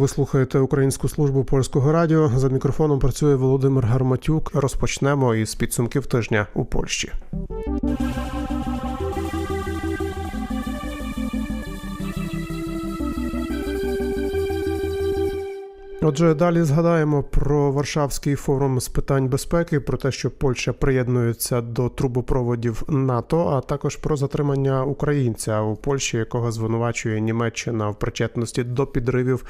Ви слухаєте українську службу польського радіо. За мікрофоном працює Володимир Гарматюк. Розпочнемо із підсумків тижня у Польщі. Отже, далі згадаємо про Варшавський форум з питань безпеки, про те, що Польща приєднується до трубопроводів НАТО, а також про затримання українця у Польщі, якого звинувачує Німеччина в причетності до підривів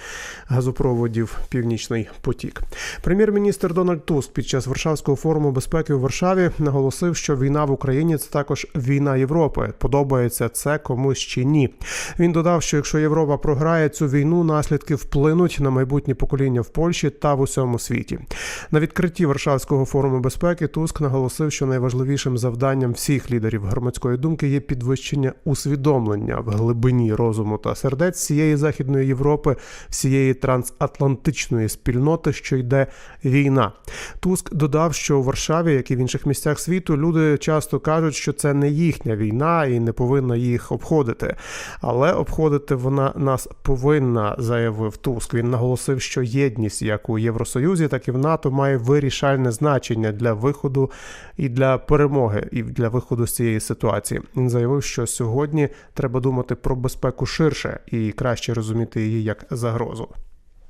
газопроводів Північний потік. Прем'єр-міністр Дональд Туск під час Варшавського форуму безпеки у Варшаві наголосив, що війна в Україні це також війна Європи. Подобається це комусь чи ні. Він додав, що якщо Європа програє цю війну, наслідки вплинуть на майбутнє покоління в Польщі та в усьому світі. На відкритті Варшавського форуму безпеки Туск наголосив, що найважливішим завданням всіх лідерів громадської думки є підвищення усвідомлення в глибині розуму та сердець всієї західної Європи, всієї трансатлантичної спільноти, що йде війна. Туск додав, що у Варшаві, як і в інших місцях світу, люди часто кажуть, що це не їхня війна і не повинна їх обходити. Але обходити вона нас повинна, заявив Туск. Він наголосив, що єдність як у Євросоюзі, так і в НАТО має вирішальне значення для виходу і для перемоги, і для виходу з цієї ситуації. Він заявив, що сьогодні треба думати про безпеку ширше і краще розуміти її як загрозу.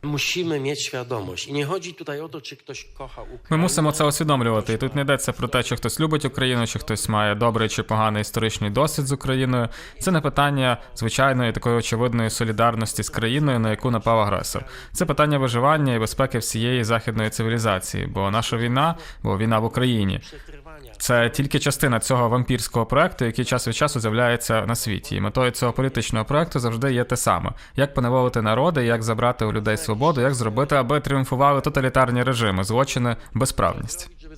Musimy mieć świadomość. I nie chodzi tutaj o to, czy ktoś kocha. Ми мусимо це усвідомлювати. І тут не йдеться про те, чи хтось любить Україну, чи хтось має добрий чи поганий історичний досвід з Україною. Це не питання звичайної такої очевидної солідарності з країною, на яку напав агресор. Це питання виживання і безпеки всієї західної цивілізації. Бо наша війна, бо війна в Україні. Це тільки частина цього вампірського проекту, який час від часу з'являється на світі. І метою цього політичного проекту завжди є те саме: як поневолити народи, як забрати у людей свободу, як зробити, аби тріумфували тоталітарні режими, злочини, безправність. Żeby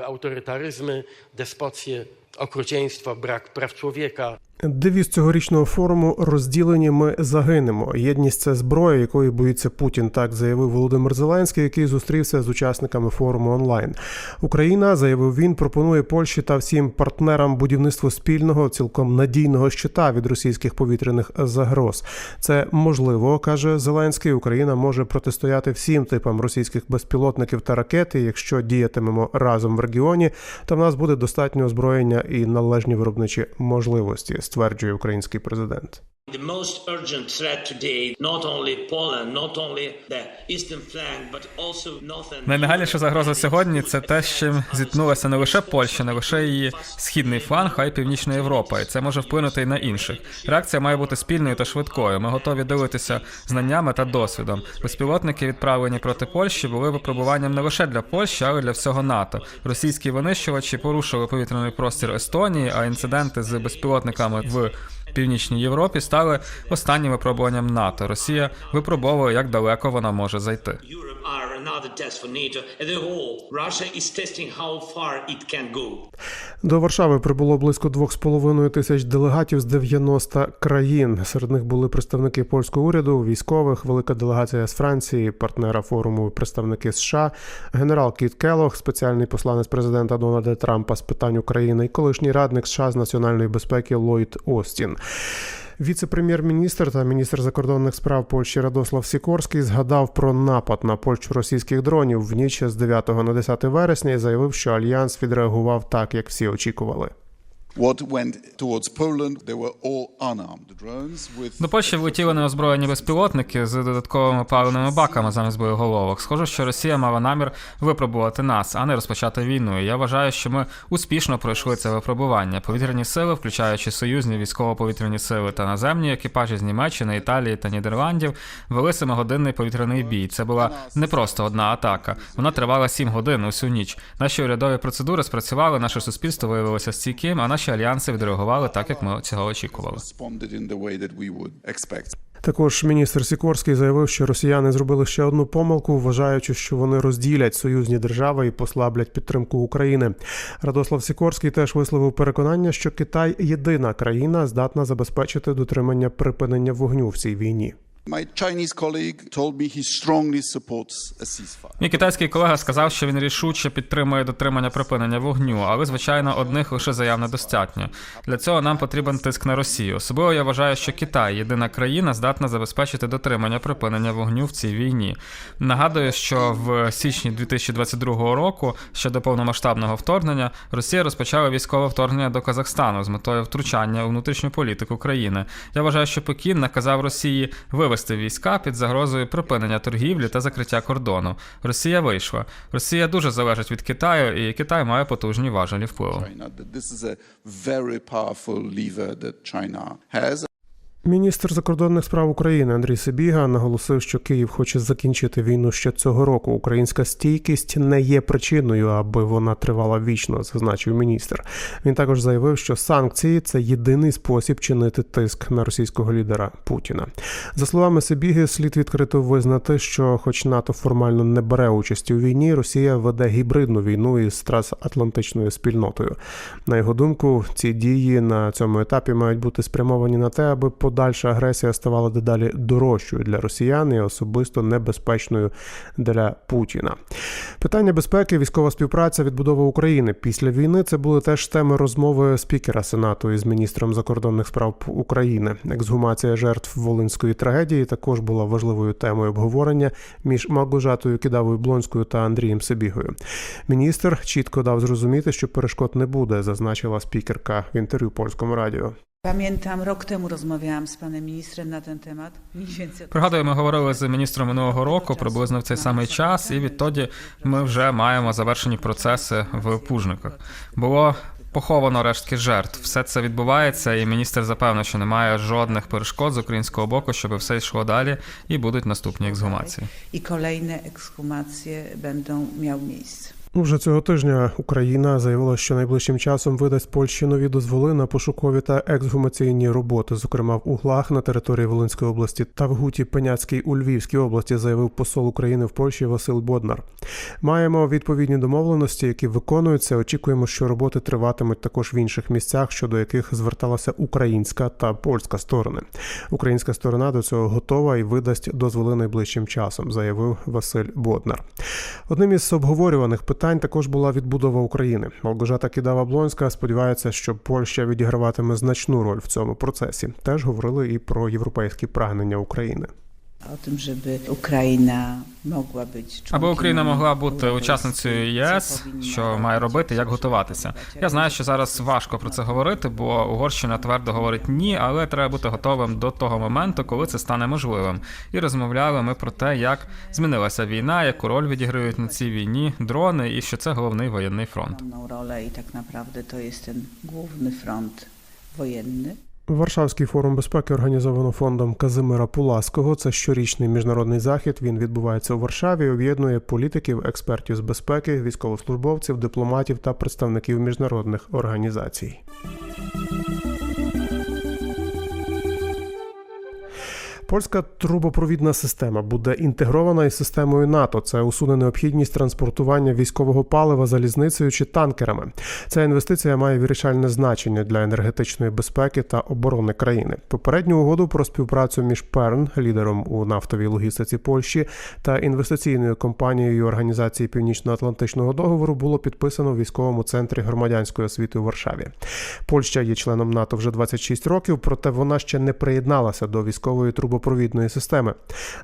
авторитаризми, деспоції, despocje, брак прав чоловіка. Девіз цьогорічного форуму розділені ми загинемо. Єдність це зброя, якої боїться Путін. Так заявив Володимир Зеленський, який зустрівся з учасниками форуму онлайн. Україна заявив він, пропонує Польщі та всім партнерам будівництво спільного, цілком надійного щита від російських повітряних загроз. Це можливо, каже Зеленський. Україна може протистояти всім типам російських безпілотників та ракет. Якщо діятимемо разом в регіоні, то в нас буде достатньо озброєння і належні виробничі можливості, стверджує український президент. The most urgent threat today, not only Poland, not only the eastern flank, but also northern. Найнагальніша загроза сьогодні це те, з чим зіткнулася не лише Польща, не лише її східний фланг, а й Північна Європа. І це може вплинути і на інших. Реакція має бути спільною та швидкою. Ми готові ділитися знаннями та досвідом. Безпілотники, відправлені проти Польщі, були випробуванням не лише для Польщі, але й для всього НАТО. Російські винищувачі порушили повітряний простір Естонії, а інциденти з безпілотниками в Північній Європі стали останнім випробуванням НАТО. Росія випробовує, як далеко вона може зайти. До Варшави прибуло близько 2,5 тисяч делегатів з 90 країн. Серед них були представники польського уряду, військових, велика делегація з Франції, партнера форуму, представники США, генерал Кіт Келох, спеціальний посланець президента Дональда Трампа з питань України і колишній радник США з національної безпеки Ллойд Остін. Віце-прем'єр-міністр та міністр закордонних справ Польщі Радослав Сікорський згадав про напад на Польщу російських дронів в ніч з 9 на 10 вересня і заявив, що альянс відреагував так, як всі очікували. До Польщі влетіли неозброєні безпілотники з додатковими паливними баками замість боєголовок. Схоже, що Росія мала намір випробувати нас, а не розпочати війну. І я вважаю, що ми успішно пройшли це випробування. Повітряні сили, включаючи союзні військово-повітряні сили та наземні екіпажі з Німеччини, Італії та Нідерландів, вели семигодинний повітряний бій. Це була не просто одна атака. Вона тривала сім годин усю ніч. Наші урядові процедури спрацювали, наше суспільство виявилося стійким, а наші альянси відреагували так, як ми цього очікували. Також міністр Сікорський заявив, що росіяни зробили ще одну помилку, вважаючи, що вони розділять союзні держави і послаблять підтримку України. Радослав Сікорський теж висловив переконання, що Китай єдина країна здатна забезпечити дотримання припинення вогню в цій війні. Мій китайський колега сказав, що він рішуче підтримує дотримання припинення вогню, але звичайно одних лише заяв недостатньо. Для цього нам потрібен тиск на Росію. Особливо я вважаю, що Китай єдина країна здатна забезпечити дотримання припинення вогню в цій війні. Нагадую, що в січні 2022 року, ще до повномасштабного вторгнення, Росія розпочала військове вторгнення до Казахстану з метою втручання у внутрішню політику країни. Я вважаю, що Пекін наказав Росії вивести війська під загрозою припинення торгівлі та закриття кордону. Росія вийшла. Росія дуже залежить від Китаю, і Китай має потужні важелі впливу. Міністр закордонних справ України Андрій Сибіга наголосив, що Київ хоче закінчити війну ще цього року. Українська стійкість не є причиною, аби вона тривала вічно, зазначив міністр. Він також заявив, що санкції це єдиний спосіб чинити тиск на російського лідера Путіна. За словами Сибіги, слід відкрито визнати, що, хоч НАТО формально не бере участі у війні, Росія веде гібридну війну із трансатлантичною спільнотою. На його думку, ці дії на цьому етапі мають бути спрямовані на те, аби подальша агресія ставала дедалі дорожчою для росіян і особисто небезпечною для Путіна. Питання безпеки, військова співпраця, відбудова України після війни це були теж теми розмови спікера Сенату із міністром закордонних справ України. Ексгумація жертв волинської трагедії також була важливою темою обговорення між Малгожатою Кидавою Блонською та Андрієм Сибігою. Міністр чітко дав зрозуміти, що перешкод не буде, зазначила спікерка в інтерв'ю польському радіо. Pamiętam, rok temu rozmawiałam z panem ministrem na ten temat. Пригадую, ми говорили з міністром минулого року приблизно в цей самий час, і відтоді ми вже маємо завершені процеси в пужниках. Було поховано рештки жертв. Все це відбувається, і міністр запевнив, що немає жодних перешкод з українського боку, щоб все йшло далі, і будуть наступні ексгумації. I kolejne ekshumacje będą miały miejsce. Вже цього тижня Україна заявила, що найближчим часом видасть Польщі нові дозволи на пошукові та ексгумаційні роботи, зокрема в углах на території Волинської області та в Гуті Пеняцькій у Львівській області, заявив посол України в Польщі Василь Боднар. Маємо відповідні домовленості, які виконуються. Очікуємо, що роботи триватимуть також в інших місцях, щодо яких зверталася українська та польська сторони. Українська сторона до цього готова і видасть дозволи найближчим часом, заявив Василь Боднар. Одним із обговорюваних питань також була відбудова України. Малгожата Кідава Блонська сподівається, що Польща відіграватиме значну роль в цьому процесі. Теж говорили і про європейські прагнення України. O tym, żeby Ukraina mogła być Аби Україна могла бути учасницею ЄС, що має робити, як готуватися. Я знаю, що зараз важко про це говорити, бо Угорщина твердо говорить ні, але треба бути готовим до того моменту, коли це стане можливим. І розмовляли ми про те, як змінилася війна, яку роль відіграють на цій війні дрони, і що це головний воєнний фронт. i tak naprawdę to jest ten główny front wojenny. Варшавський форум безпеки організовано фондом Казимира Пулаского. Це щорічний міжнародний захід. Він відбувається у Варшаві. Об'єднує політиків, експертів з безпеки, військовослужбовців, дипломатів та представників міжнародних організацій. Польська трубопровідна система буде інтегрована із системою НАТО. Це усуне необхідність транспортування військового палива залізницею чи танкерами. Ця інвестиція має вирішальне значення для енергетичної безпеки та оборони країни. Попередню угоду про співпрацю між Перн, лідером у нафтовій логістиці Польщі, та інвестиційною компанією Організації Північно-Атлантичного договору було підписано в військовому центрі громадянської освіти у Варшаві. Польща є членом НАТО вже 26 років, проте вона ще не приєдналася до військової трубопровідної системи.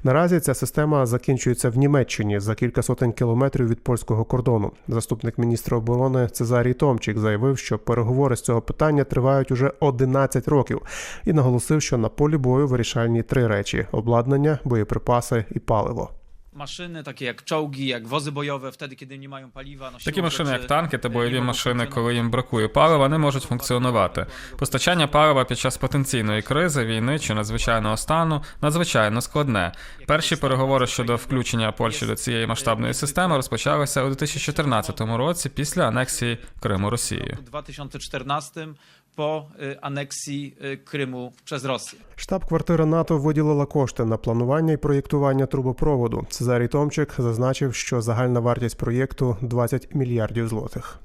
Наразі ця система закінчується в Німеччині за кілька сотень кілометрів від польського кордону. Заступник міністра оборони Цезарій Томчик заявив, що переговори з цього питання тривають уже 11 років, і наголосив, що на полі бою вирішальні три речі: обладнання, боєприпаси і паливо. Maszyny takie jak czołgi, jak wozy bojowe, wtedy kiedy nie mają paliwa. No, Такі машини, як танки та бойові машини, коли їм бракує палива, не можуть функціонувати. Постачання палива під час потенційної кризи, війни чи надзвичайного стану надзвичайно складне. Перші переговори щодо включення Польщі до цієї масштабної системи розпочалися у 2014 році після анексії Криму Росією. W 2014 po анексії Криму через Росію. Штаб-квартира НАТО виділила кошти на планування і проєктування трубопроводу. Цезарій Томчик зазначив, що загальна вартість проєкту 20 мільярдів злотих.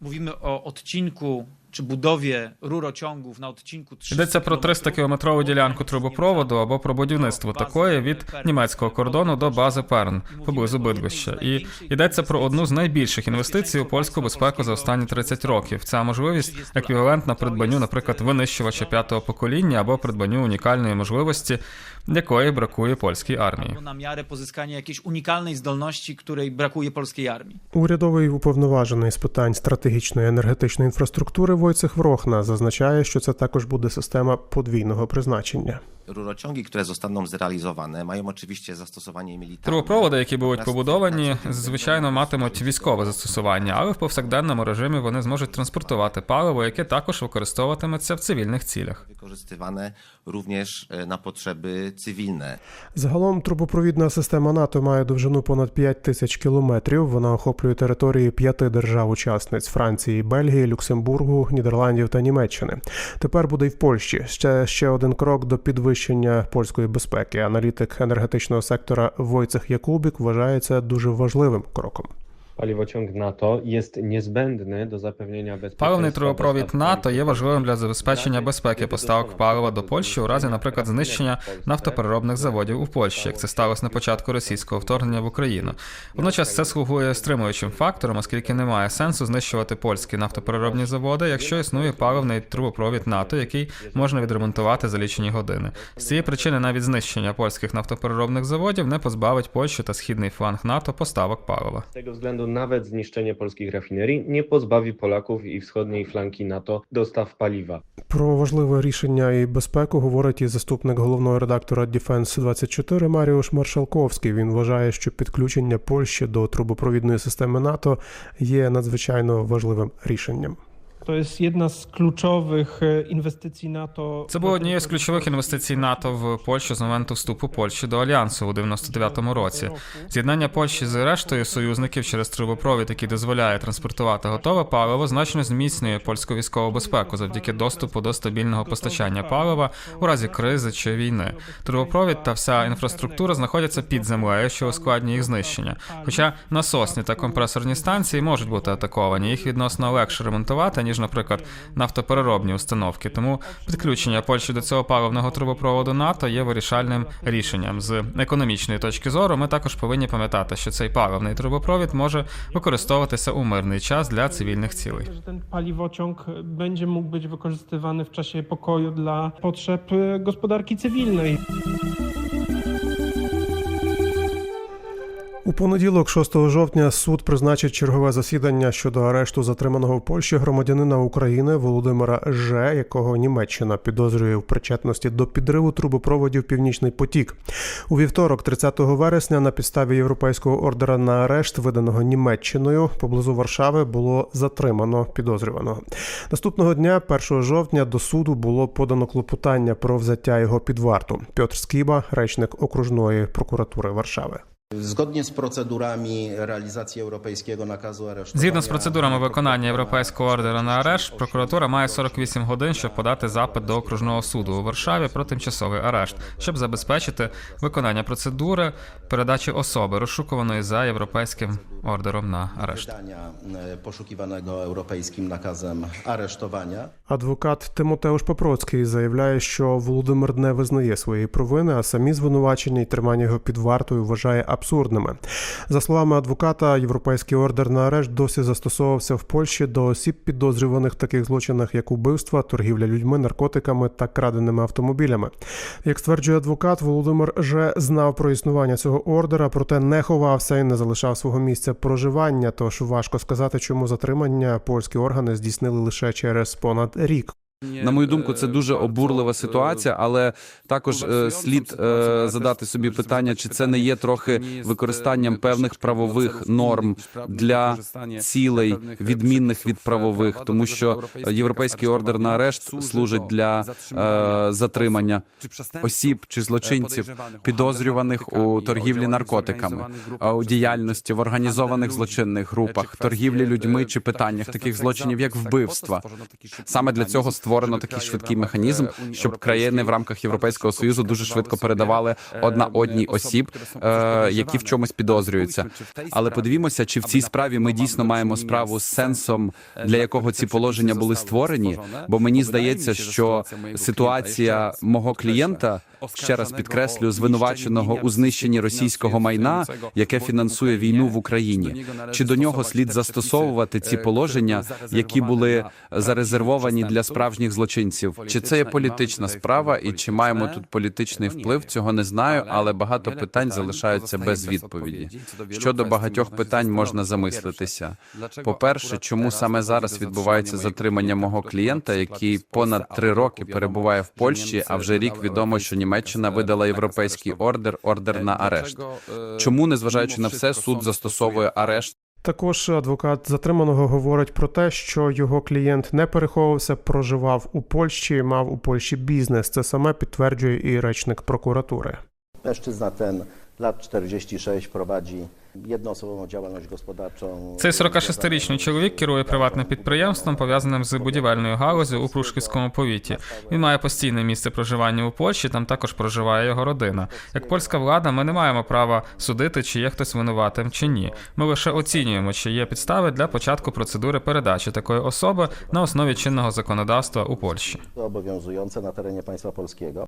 Mówimy o odcinku czy budowie rurociągów na odcinku 300 Йдеться про 300 кілометрову ділянку трубопроводу або про будівництво такої від німецького кордону до бази Перн поблизу Бидвища. І йдеться про одну з найбільших інвестицій у польську безпеку за останні 30 років. Ця можливість еквівалентна придбанню, наприклад, винищувача п'ятого покоління або придбанню унікальної можливості, якої бракує польській армії. na miarę pozyskania jakiejś unikalnej zdolności, której brakuje polskiej armii. Урядовий уповноважений з питань стратегічної енергетичної інфраструктури Войцех Врохна зазначає, що це також буде система подвійного призначення. Rurociągi, które zostaną zrealizowane, mają oczywiście zastosowanie militarne. Трубопроводи, які будуть побудовані, звичайно матимуть військове застосування, але в повсякденному режимі вони зможуть транспортувати паливо, яке також використовуватиметься в цивільних цілях. Wykorzystywane również e, na cywilne. Загалом трубопровідна система НАТО має довжину понад 5 тисяч кілометрів. Вона охоплює території п'яти держав-учасниць Франції, Бельгії, Люксембургу, Нідерландів та Німеччини. Тепер буде й в Польщі. Ще ще один крок до підвищення польської безпеки. Аналітик енергетичного сектора Войцех Якубік вважає це дуже важливим кроком. Paliwociąg NATO jest niezbędny do zapewnienia bezpieczeństwa. Паливний трубопровід НАТО є важливим для забезпечення безпеки поставок палива до Польщі у разі, наприклад, знищення нафтопереробних заводів у Польщі, як це сталося на початку російського вторгнення в Україну. Водночас це слугує стримуючим фактором, оскільки немає сенсу знищувати польські нафтопереробні заводи, якщо існує паливний трубопровід НАТО, який можна відремонтувати за лічені години. З цієї причини навіть знищення польських нафтопереробних заводів не позбавить Польщу та східний фланг НАТО поставок палива. Względu nawet zniszczenie polskich rafinerii nie pozbawi Polaków i wschodniej flanki NATO dostaw paliwa. Про важливе рішення і безпеку говорить і заступник головного редактора Defense 24 Маріуш Маршалковський. Він вважає, що підключення Польщі до трубопровідної системи НАТО є надзвичайно важливим рішенням. To jest jedna z kluczowych e, inwestycji NATO. Це було однією з ключових інвестицій НАТО в Польщу з моменту вступу Польщі до альянсу у 99-му році. З'єднання Польщі з рештою союзників через трубопровід, який дозволяє транспортувати готове паливо, значно зміцнює польську військову безпеку завдяки доступу до стабільного постачання палива у разі кризи чи війни. Трубопровід та вся інфраструктура знаходяться під землею, що ускладнює їх знищення. Хоча насосні та компресорні станції можуть бути атаковані, їх відносно легше ремонтувати ніж, наприклад, нафтопереробні установки. Тому підключення Польщі до цього паливного трубопроводу НАТО є вирішальним рішенням. З економічної точки зору ми також повинні пам'ятати, що цей паливний трубопровід може використовуватися у мирний час для цивільних цілей. Że ten paliwociąg e, będzie mógł być wykorzystywany w czasie pokoju dla У понеділок, 6 жовтня, суд призначить чергове засідання щодо арешту затриманого в Польщі громадянина України Володимира Ж, якого Німеччина підозрює в причетності до підриву трубопроводів Північний потік. У вівторок, 30 вересня, на підставі європейського ордера на арешт, виданого Німеччиною, поблизу Варшави було затримано підозрюваного. Наступного дня, 1 жовтня, до суду було подано клопотання про взяття його під варту. Пьотр Скіба, речник окружної прокуратури Варшави. Zgodnie z procedurami realizacji europejskiego nakazu aresztowania. Згідно з процедурами виконання європейського ордера на арешт, прокуратура має 48 годин, щоб подати запит до окружного суду у Варшаві про тимчасовий арешт, щоб забезпечити виконання процедури передачі особи, розшукуваної за європейським ордером на арешт. Poszukiwanego europejskim nakazem aresztowania. Адвокат Тимотеуш Попроцький заявляє, що Володимир не визнає своєї провини, а самі звинувачення і тримання його під вартою вважає абсурдними. За словами адвоката, європейський ордер на арешт досі застосовувався в Польщі до осіб, підозрюваних в таких злочинах, як убивства, торгівля людьми, наркотиками та краденими автомобілями. Як стверджує адвокат, Володимир вже знав про існування цього ордера, проте не ховався і не залишав свого місця проживання. Тож важко сказати, чому затримання польські органи здійснили лише через понад рік. На мою думку, це дуже обурлива ситуація, але також е, слід е, задати собі питання, чи це не є трохи використанням певних правових норм для цілей відмінних від правових, тому що європейський ордер на арешт служить для е, затримання осіб чи злочинців, підозрюваних у торгівлі наркотиками, у діяльності в організованих злочинних групах, торгівлі людьми чи питаннях таких злочинів, як вбивства. Саме для цього створено такий швидкий механізм, щоб країни в рамках Європейського союзу дуже швидко передавали одна одній осіб, е, які в чомусь підозрюються. Але подивімося, чи в цій справі ми дійсно маємо справу з сенсом, для якого ці положення були створені. Бо мені здається, що ситуація мого клієнта ще раз підкреслю звинуваченого у знищенні російського майна, яке фінансує війну в Україні. Чи до нього слід застосовувати ці положення, які були зарезервовані для справжніх злочинців? Чи це є політична справа, і чи маємо тут політичний вплив? Цього не знаю, але багато питань залишаються без відповіді. Щодо багатьох питань можна замислитися. По-перше, чому саме зараз відбувається затримання мого клієнта, який понад три роки перебуває в Польщі, а вже рік відомо, що Німеччина видала європейський ордер, ордер на арешт. Чому, незважаючи на все, суд застосовує арешт? Також адвокат затриманого говорить про те, що його клієнт не переховувався, проживав у Польщі, мав у Польщі бізнес. Це саме підтверджує і речник прокуратури. Mężczyzna ten lat 46 prowadzi jednoosobową działalność gospodarczą. Цей 46-річний чоловік керує приватним підприємством, пов'язаним з будівельною галузю у Прушківському повіті. Він має постійне місце проживання у Польщі. Там також проживає його родина. Як польська влада, ми не маємо права судити, чи є хтось винуватим чи ні. Ми лише оцінюємо, чи є підстави для початку процедури передачі такої особи на основі чинного законодавства у Польщі. obowiązujące na terenie państwa polskiego.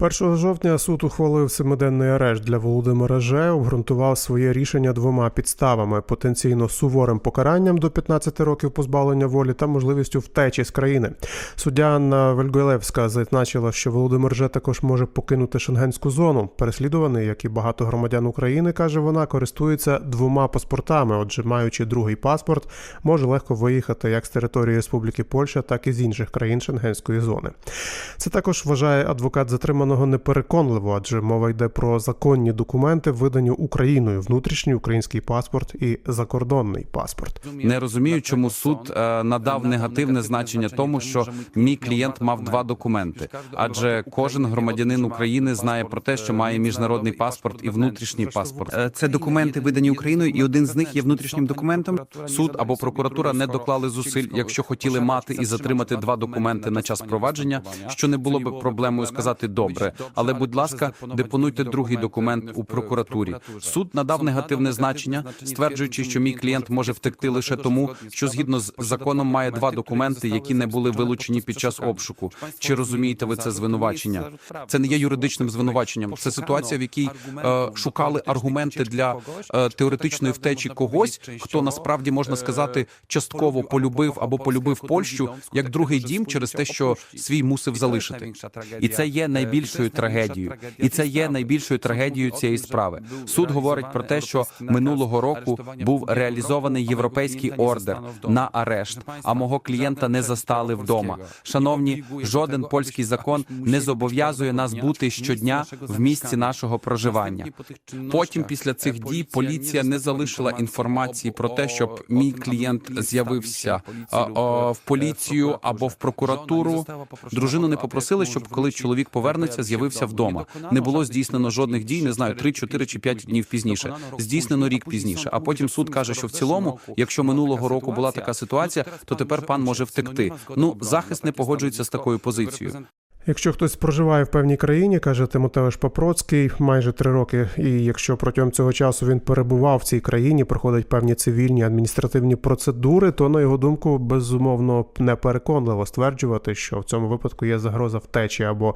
1 жовтня суд ухвалив семиденний арешт для Володимира Же, обґрунтував своє рішення двома підставами: потенційно суворим покаранням до 15 років позбавлення волі та можливістю втечі з країни. Суддя Анна Вельгойлевська зазначила, що Володимир Же також може покинути шенгенську зону. Переслідуваний, як і багато громадян України, каже вона, користується двома паспортами. Отже, маючи другий паспорт, може легко виїхати як з території Республіки Польща, так і з інших країн шенгенської зони. Це також вважає адвокат затриманого непереконливо, адже мова йде про законні документи, видані Україною, внутрішній український паспорт і закордонний паспорт. Не розумію, чому суд е, надав негативне значення тому, що мій клієнт мав два документи. Адже кожен громадянин України знає про те, що має міжнародний паспорт і внутрішній паспорт. Е, Це документи видані Україною, і один з них є внутрішнім документом. Суд або прокуратура не доклали зусиль, якщо хотіли мати і затримати два документи на час провадження, що не було би проблемою сказати добре. Але, будь ласка, депонуйте другий документ у прокуратурі. Суд надав негативне значення, стверджуючи, що мій клієнт може втекти лише тому, що згідно з законом має два документи, які не були вилучені під час обшуку. Чи розумієте ви це звинувачення? Це не є юридичним звинуваченням. Це ситуація, в якій е, шукали аргументи для е, теоретичної втечі когось, хто насправді можна сказати частково полюбив або полюбив Польщу як другий дім через те, що свій мусив залишити. І це є найбільшою трагедією, і це є найбільшою трагедією цієї справи. Суд говорить про те, що минулого року був реалізований європейський ордер на арешт, а мого клієнта не застали вдома. Шановні, жоден польський закон не зобов'язує нас бути щодня в місці нашого проживання. Потім, після цих дій, поліція не залишила інформації про те, щоб мій клієнт з'явився в поліцію або в прокуратуру. Дружину не попросили, щоб коли чоловік повернеться, з'явився вдома. Не було здійснено жодних дій. Не знаю, 3, 4 чи 5 днів пізніше. Здійснено рік пізніше. А потім суд каже, що в цілому, якщо минулого року була така ситуація, то тепер пан може втекти. Ну захист не погоджується з такою позицією. Якщо хтось проживає в певній країні, каже Тимотеуш Папроцький, майже три роки, і якщо протягом цього часу він перебував в цій країні, проходить певні цивільні адміністративні процедури, то на його думку безумовно непереконливо стверджувати, що в цьому випадку є загроза втечі або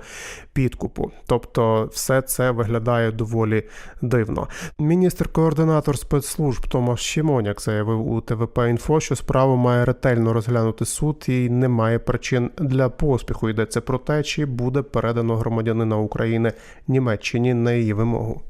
підкупу. Тобто, все це виглядає доволі дивно. Міністр-координатор спецслужб Томаш Щемоняк заявив у ТВП Інфо, що справу має ретельно розглянути суд і немає причин для поспіху. Йдеться про те, чи буде передано громадянина України Німеччині на її вимогу.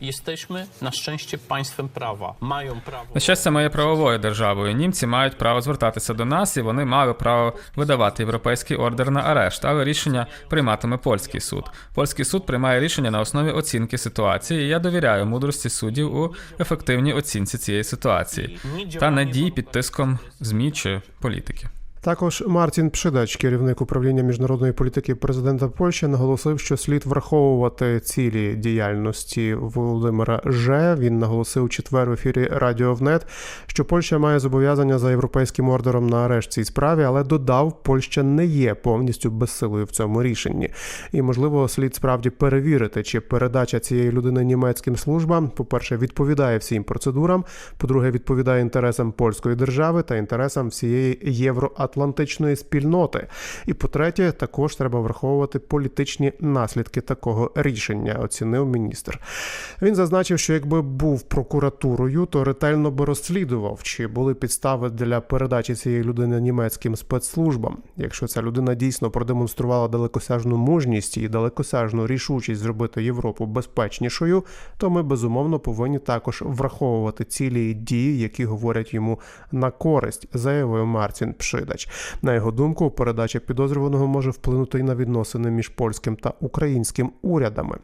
Jesteśmy na szczęście państwem prawa. Mają prawo. На щастя, ми є правовою державою. Німці мають право звертатися до нас, і вони мали право видавати європейський ордер на арешт, але рішення прийматиме польський суд. Польський суд приймає рішення на основі оцінки ситуації. і Я довіряю мудрості суддів у ефективній оцінці цієї ситуації та не дій під тиском змі чи політики. Також Мартін Пшидач, керівник управління міжнародної політики президента Польщі, наголосив, що слід враховувати цілі діяльності Володимира Ж. Він наголосив у четвер в ефірі Радіо ВНЕТ, що Польща має зобов'язання за європейським ордером на арешт цій справі, але додав, Польща не є повністю безсилою в цьому рішенні. І можливо, слід справді перевірити, чи передача цієї людини німецьким службам, по-перше, відповідає всім процедурам, по-друге, відповідає інтересам польської держави та інтересам всієї євроатлантичної спільноти. І по-третє, також треба враховувати політичні наслідки такого рішення, оцінив міністр. Він зазначив, що якби був прокуратурою, то ретельно би розслідував, чи були підстави для передачі цієї людини німецьким спецслужбам. Якщо ця людина дійсно продемонструвала далекосяжну мужність і далекосяжну рішучість зробити Європу безпечнішою, то ми безумовно повинні також враховувати цілі дії, які говорять йому на користь, заявив Мартін Пшидач. На його думку, передача підозрюваного може вплинути і на відносини між польським та українським урядами.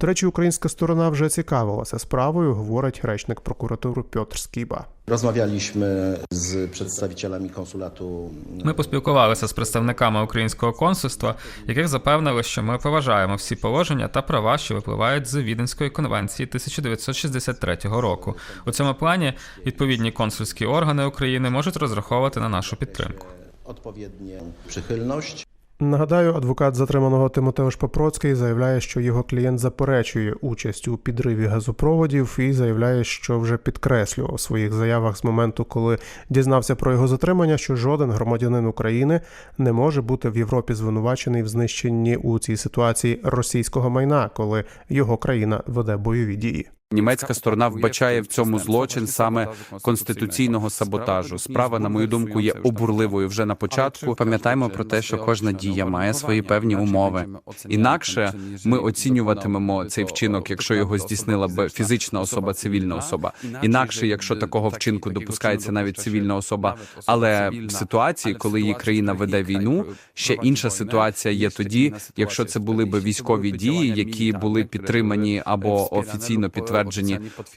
До речі, українська сторона вже цікавилася справою, говорить речник прокуратури Пьотр Скіба. Rozmawialiśmy z przedstawicielami konsulatu. Ми поспілкувалися з представниками українського консульства, яких запевнили, що ми поважаємо всі положення та права, що випливають з Віденської конвенції 1963 року. У цьому плані відповідні консульські органи України можуть розраховувати на нашу підтримку. Odpowiednią przychylność. Нагадаю, адвокат затриманого Тимотеуш Попроцький заявляє, що його клієнт заперечує участь у підриві газопроводів і заявляє, що вже підкреслював в своїх заявах з моменту, коли дізнався про його затримання, що жоден громадянин України не може бути в Європі звинувачений в знищенні у цій ситуації російського майна, коли його країна веде бойові дії. Німецька сторона вбачає в цьому злочин саме конституційного саботажу. Справа, на мою думку, є обурливою вже на початку. Пам'ятаємо про те, що кожна дія має свої певні умови. Інакше ми оцінюватимемо цей вчинок, якщо його здійснила б фізична особа, цивільна особа. Інакше, якщо такого вчинку допускається навіть цивільна особа. Але в ситуації, коли її країна веде війну, ще інша ситуація є тоді, якщо це були б військові дії, які були підтримані або офіційно підтверджені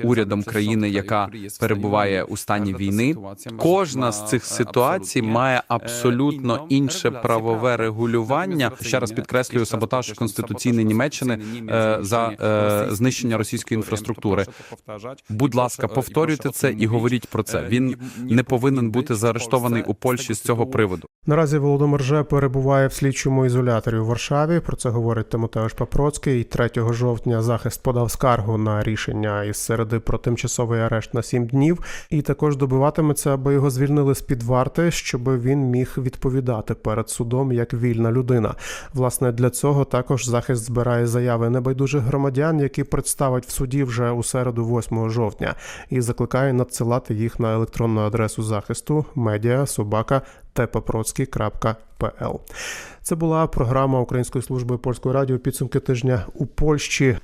урядом країни, яка перебуває у стані війни. Кожна з цих ситуацій має абсолютно інше правове регулювання. Ще раз підкреслюю саботаж конституційної Німеччини е, за е, знищення російської інфраструктури. Будь ласка, повторюйте це і говоріть про це. Він не повинен бути заарештований у Польщі з цього приводу. Наразі Володимир Же перебуває в слідчому ізоляторі у Варшаві. Про це говорить Тимотеуш Папроцький. 3 жовтня захист подав скаргу на рішення із середи про тимчасовий арешт на 7 днів, і також добиватиметься, аби його звільнили з під варти, щоб він міг відповідати перед судом як вільна людина. Власне, для цього також захист збирає заяви небайдужих громадян, які представить в суді вже у середу, 8 жовтня, і закликає надсилати їх на електронну адресу захисту медіа собака tpaprocki.pl. Це була програма Української служби польської радіо підсумки тижня у Польщі.